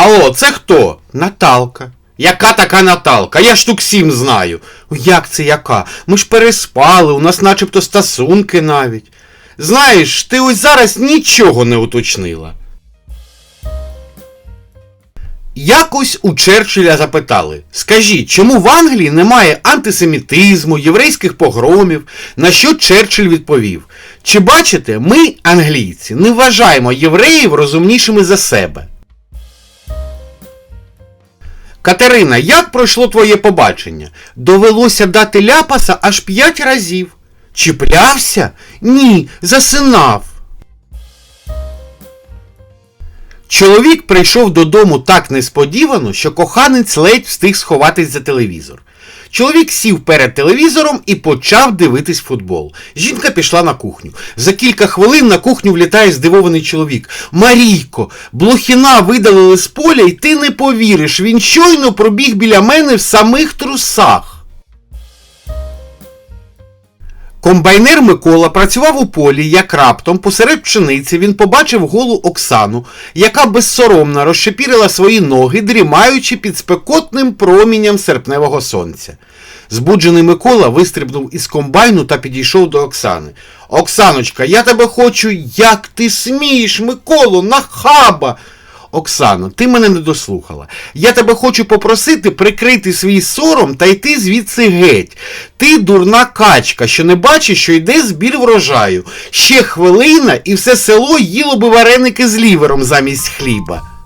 Алло, це хто? Наталка. Яка така Наталка? Я штук сім знаю. Як це яка? Ми ж переспали, у нас начебто стосунки навіть. Знаєш, ти ось зараз нічого не уточнила. Якось у Черчилля запитали: скажіть, чому в Англії немає антисемітизму, єврейських погромів? На що Черчилль відповів: Чи бачите, ми, англійці, не вважаємо євреїв розумнішими за себе. Катерина, як пройшло твоє побачення? Довелося дати ляпаса аж п'ять разів. Чіплявся? Ні, засинав. Чоловік прийшов додому так несподівано, що коханець ледь встиг сховатись за телевізор. Чоловік сів перед телевізором і почав дивитись футбол. Жінка пішла на кухню. За кілька хвилин на кухню влітає здивований чоловік. Марійко, блохіна видалили з поля, і ти не повіриш, він щойно пробіг біля мене в самих трусах. Комбайнер Микола працював у полі, як раптом посеред пшениці він побачив голу Оксану, яка безсоромно розшепірила свої ноги, дрімаючи під спекотним промінням серпневого сонця. Збуджений Микола вистрибнув із комбайну та підійшов до Оксани. Оксаночка, я тебе хочу, як ти смієш, Миколу, нахаба! Оксано, ти мене не дослухала. Я тебе хочу попросити прикрити свій сором та йти звідси геть. Ти дурна качка, що не бачиш, що йде збір врожаю. Ще хвилина і все село їло би вареники з лівером замість хліба.